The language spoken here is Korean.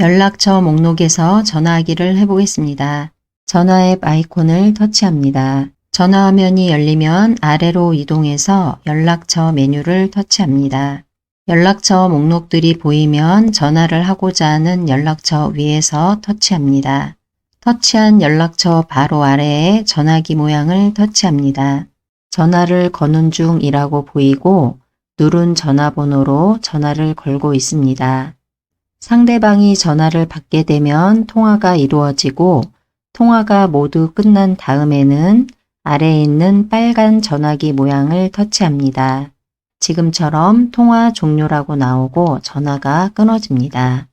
연락처 목록에서 전화하기를 해보겠습니다. 전화 앱 아이콘을 터치합니다. 전화 화면이 열리면 아래로 이동해서 연락처 메뉴를 터치합니다. 연락처 목록들이 보이면 전화를 하고자 하는 연락처 위에서 터치합니다. 터치한 연락처 바로 아래에 전화기 모양을 터치합니다. 전화를 거는 중이라고 보이고 누른 전화번호로 전화를 걸고 있습니다. 상대방이 전화를 받게 되면 통화가 이루어지고 통화가 모두 끝난 다음에는 아래에 있는 빨간 전화기 모양을 터치합니다. 지금처럼 통화 종료라고 나오고 전화가 끊어집니다.